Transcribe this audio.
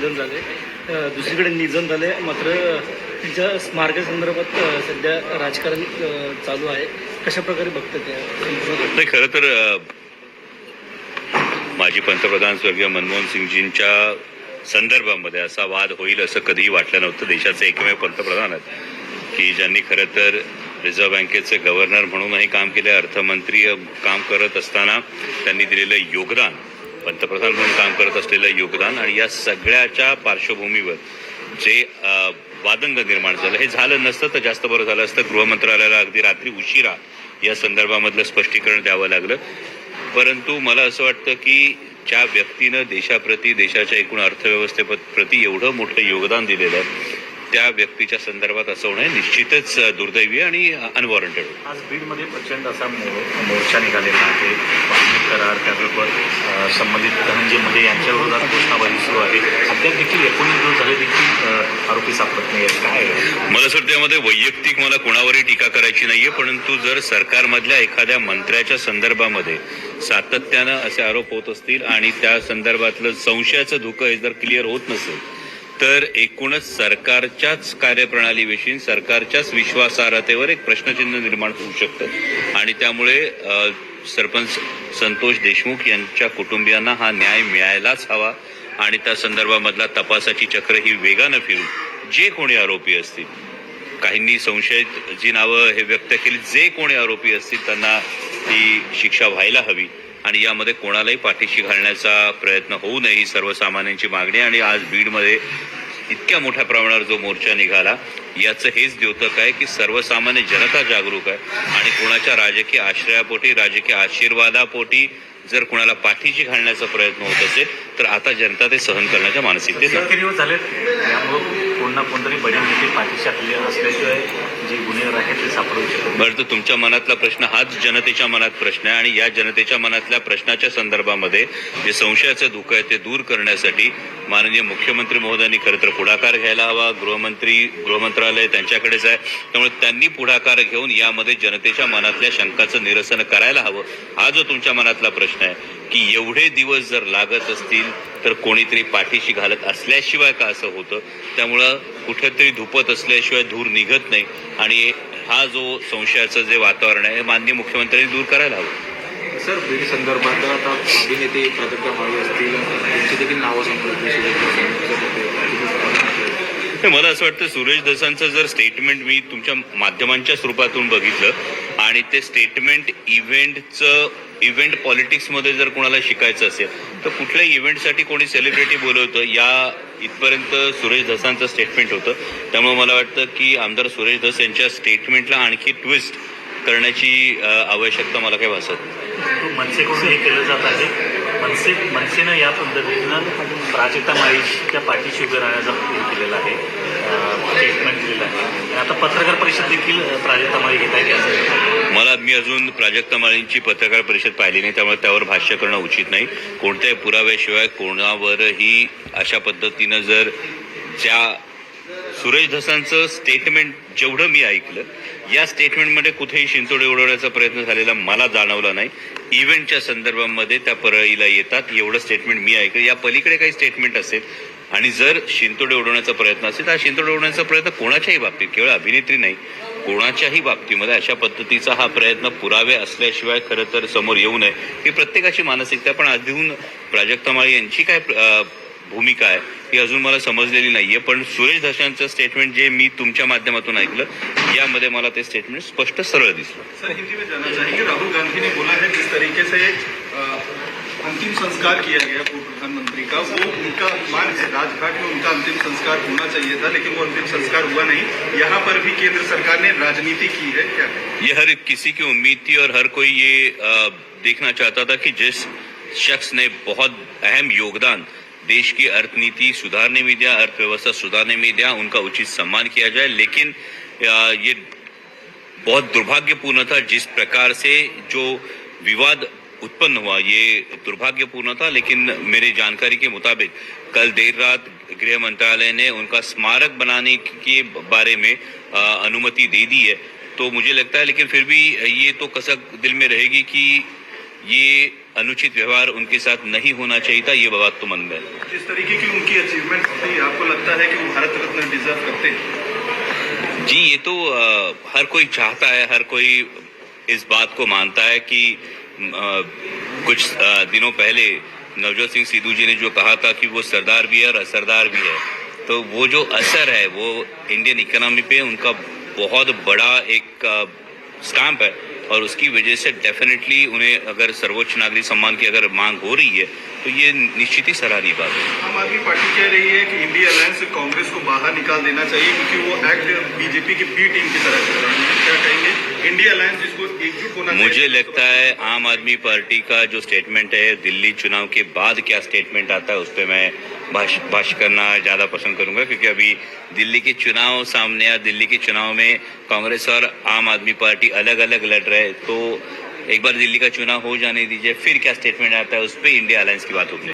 निधन झाले. दुसरीकडे निधन झाले. मात्र तिच्या स्मारकासंदर्भात सध्या राजकारण चालू आहे. कशा प्रकारे बघतं त्या खरं तर माजी पंतप्रधान स्वर्गीय मनमोहन सिंगजींच्या संदर्भामध्ये असा वाद होईल असं कधीही वाटलं नव्हतं. देशाचे एकमेव पंतप्रधान आहेत. की ज्यांनी खरं तर रिझर्व्ह बँकेचे गव्हर्नर म्हणूनही काम केले अर्थमंत्री काम करत असताना त्यांनी दिलेलं योगदान पंतप्रधान म्हणून काम करत असलेलं योगदान आणि या सगळ्याच्या पार्श्वभूमीवर जे वादंग निर्माण झालं हे झालं नसतं तर जास्त बरं झालं असतं. गृहमंत्रालयाला अगदी रात्री उशिरा या संदर्भामधलं स्पष्टीकरण द्यावं लागलं. परंतु मला असं वाटतं की ज्या व्यक्तीनं देशाप्रती देशाच्या एकूण अर्थव्यवस्थेप्रती एवढं मोठं योगदान दिलेलं आहे त्या व्यक्तीच्या संदर्भात असं होणं निश्चितच दुर्दैवी आणि अनवॉरंटेड आज बीडमध्ये प्रचंड असा मो- मोर्चा निघालेला आहे. करार त्याबरोबर संबंधित धनंजय मुंडे यांच्या विरोधात घोषणाबाजी सुरू आहे. अद्याप देखील एकोणीस दिवस झाले देखील आरोपी सापडत नाही काय आहे? मला सर त्यामध्ये वैयक्तिक मला कोणावरही टीका करायची नाहीये परंतु जर सरकारमधल्या एखाद्या मंत्र्याच्या संदर्भामध्ये सातत्यानं असे आरोप होत असतील आणि त्या संदर्भातलं संशयाचं धुकं हे जर क्लिअर होत नसेल तर एकूणच सरकारच्याच कार्यप्रणालीविषयी सरकारच्याच विश्वासार्हतेवर एक प्रश्नचिन्ह निर्माण होऊ शकतं. आणि त्यामुळे सरपंच संतोष देशमुख यांच्या कुटुंबियांना हा न्याय मिळायलाच हवा आणि त्या संदर्भामधला तपासाची चक्र ही वेगानं फिरून जे कोणी आरोपी असतील काहींनी संशयित जी नावं हे व्यक्त केली जे कोणी आरोपी असतील त्यांना ती शिक्षा व्हायला हवी आणि यामध्ये कोणालाही पाठीशी घालण्याचा प्रयत्न होऊ नये ही सर्वसामान्यांची मागणी आणि आज बीडमध्ये इतक्या मोठ्या प्रमाणावर जो मोर्चा निघाला याचं हेच द्योतक आहे की सर्वसामान्य जनता जागरूक आहे. आणि कोणाच्या राजकीय आश्रयापोटी राजकीय आशीर्वादापोटी जर कुणाला पाठीशी घालण्याचा प्रयत्न होत असेल तर आता जनता ते सहन करण्याच्या मानसिकतेत झाले त्यामुळं कोण ना कोणतरी बडी पाठीशी असल्याशिवाय जे गुन्हेगार आहेत ते सापडू बरं तर तुमच्या मनातला प्रश्न हाच जनतेच्या मनात प्रश्न आहे आणि या जनतेच्या मनातल्या प्रश्नाच्या संदर्भामध्ये जे संशयाचं धुकं आहे ते दूर करण्यासाठी माननीय मुख्यमंत्री महोदयांनी खरं तर पुढाकार घ्यायला हवा. गृहमंत्री गृहमंत्रालय त्यांच्याकडेच आहे. त्यामुळे त्यांनी पुढाकार घेऊन यामध्ये जनतेच्या मनातल्या शंकाचं निरसन करायला हवं. हा जो तुमच्या मनातला प्रश्न आहे की एवढे दिवस जर लागत असतील तर कोणीतरी पाठीशी घालत असल्याशिवाय का असं होतं? त्यामुळं कुठेतरी धुपत असल्याशिवाय धूर निघत नाही. आणि हा जो संशयाचं जे वातावरण आहे हे माननीय मुख्यमंत्र्यांनी दूर करायला हवं. सर बीड संदर्भात आता अभिनेते प्राजक्ता माळी असतील त्यांची देखील नावं हे मला असं वाटतं सुरेश दसांचं जर स्टेटमेंट मी तुमच्या माध्यमांच्या स्वरूपातून बघितलं आणि ते स्टेटमेंट इव्हेंटचं इव्हेंट पॉलिटिक्समध्ये जर कोणाला शिकायचं असेल तर कुठल्याही इव्हेंटसाठी कोणी सेलिब्रिटी बोलवतं या इथपर्यंत सुरेश धसांचं स्टेटमेंट होतं. त्यामुळे मला वाटतं की आमदार सुरेश धस यांच्या स्टेटमेंटला आणखी ट्विस्ट करण्याची आवश्यकता मला काही भासत मनसेकडून हे केलं जात आहे. मनसे मनसेनं या पद्धतीनं प्राजक्ता माळीच्या पाठीशी उभे राहण्याचा केलेला आहे. स्टेटमेंट दिलेलं आहे. आता पत्रकार परिषद देखील प्राजक्ता माळी घेत आहे मी अजून प्राजक्ता माळींची पत्रकार परिषद पाहिली नाही त्यामुळे त्यावर भाष्य करणं उचित नाही. कोणत्याही पुराव्याशिवाय कोणावरही अशा पद्धतीनं जर ज्या सुरेश धसांचं स्टेटमेंट जेवढं मी ऐकलं या स्टेटमेंटमध्ये कुठेही शिंतोडे उडवण्याचा प्रयत्न झालेला मला जाणवला नाही. इव्हेंटच्या संदर्भामध्ये त्या परळीला येतात एवढं स्टेटमेंट मी ऐकलं. या पलीकडे काही स्टेटमेंट असेल आणि जर शिंतोडे उडवण्याचा प्रयत्न असेल तर हा शिंतोडे उडवण्याचा प्रयत्न कोणाच्याही बाबतीत केवळ अभिनेत्री नाही. कोणाच्याही बाबतीमध्ये अशा पद्धतीचा हा प्रयत्न पुरावे असल्याशिवाय खरं तर समोर येऊ नये ही प्रत्येकाची मानसिकता. पण अजून प्राजक्ता माळी यांची काय भूमिका आहे ही अजून मला समजलेली नाहीये. पण सुरेश धशांचं स्टेटमेंट जे मी तुमच्या माध्यमातून ऐकलं यामध्ये मला ते स्टेटमेंट स्पष्ट सरळ दिसलं. राहुल गांधी ने बोला है जिस तरीके से अंतिम संस्कार किया गया प्रधानमंत्री का, वो उनका मान है, राजघाट में उनका अंतिम संस्कार होना चाहिए था, लेकिन वो अंतिम संस्कार हुआ नहीं। यहाँ पर भी केंद्र सरकार ने राजनीति की है, क्या? है ये हर किसी की उम्मीद थी और हर कोई ये देखना चाहता था कि जिस शख्स ने बहुत अहम योगदान देश की अर्थनीति सुधारने में दिया, अर्थव्यवस्था सुधारने में दिया, उनका उचित सम्मान किया जाए, लेकिन ये बहुत दुर्भाग्यपूर्ण था जिस प्रकार से जो विवाद उत्पन्न हुआ ये दुर्भाग्यपूर्ण था लेकिन मेरी जानकारी के मुताबिक कल देर रात गृह मंत्रालय ने उनका स्मारक बनाने के बारे में अनुमति दे दी है। तो मुझे लगता है लेकिन फिर भी ये तो कसक दिल में रहेगी कि ये अनुचित व्यवहार उनके साथ नहीं होना चाहिए था ये बात तो मन में जिस तरीके की उनकी अचीवमेंट थी आपको लगता है कि वो भारत रत्न डिजर्व करते हैं? जी ये तो अ, हर कोई चाहता है हर कोई इस बात को मानता है कि कुछ दिनों पहले नवजोत सिंह सिद्धू जी ने जो कहा था कि वो सरदार भी है और असरदार भी है। तो वो जो असर है, वो इंडियन इकोनॉमी पे उनका बहुत बड़ा एक स्टैम्प है और उसकी वजह से डेफिनेटली उन्हें अगर सर्वोच्च नागरिक सम्मान की अगर मांग हो रही है तो ये निश्चित ही सराहनीय बात है। आम आदमी पार्टी कह रही है कि इंडिया अलायंस कांग्रेस को बाहर निकाल देना चाहिए क्योंकि वो एक्ट बीजेपी की बी टीम की तरह मुझे लगता है आम आदमी पार्टी का जो स्टेटमेंट है, दिल्ली चुनाव के बाद क्या स्टेटमेंट आता है, उस पर मैं भाष करना ज़्यादा पसंद करूँगा, क्योंकि अभी दिल्ली के चुनाव सामने या दिल्ली के चुनाव में कांग्रेस और आम आदमी पार्टी अलग अलग लड़ रहे तो एक बार दिल्ली का चुनाव हो जाने दीजिए, फिर क्या स्टेटमेंट आता है, उस पर इंडिया अलायंस की बात होगी।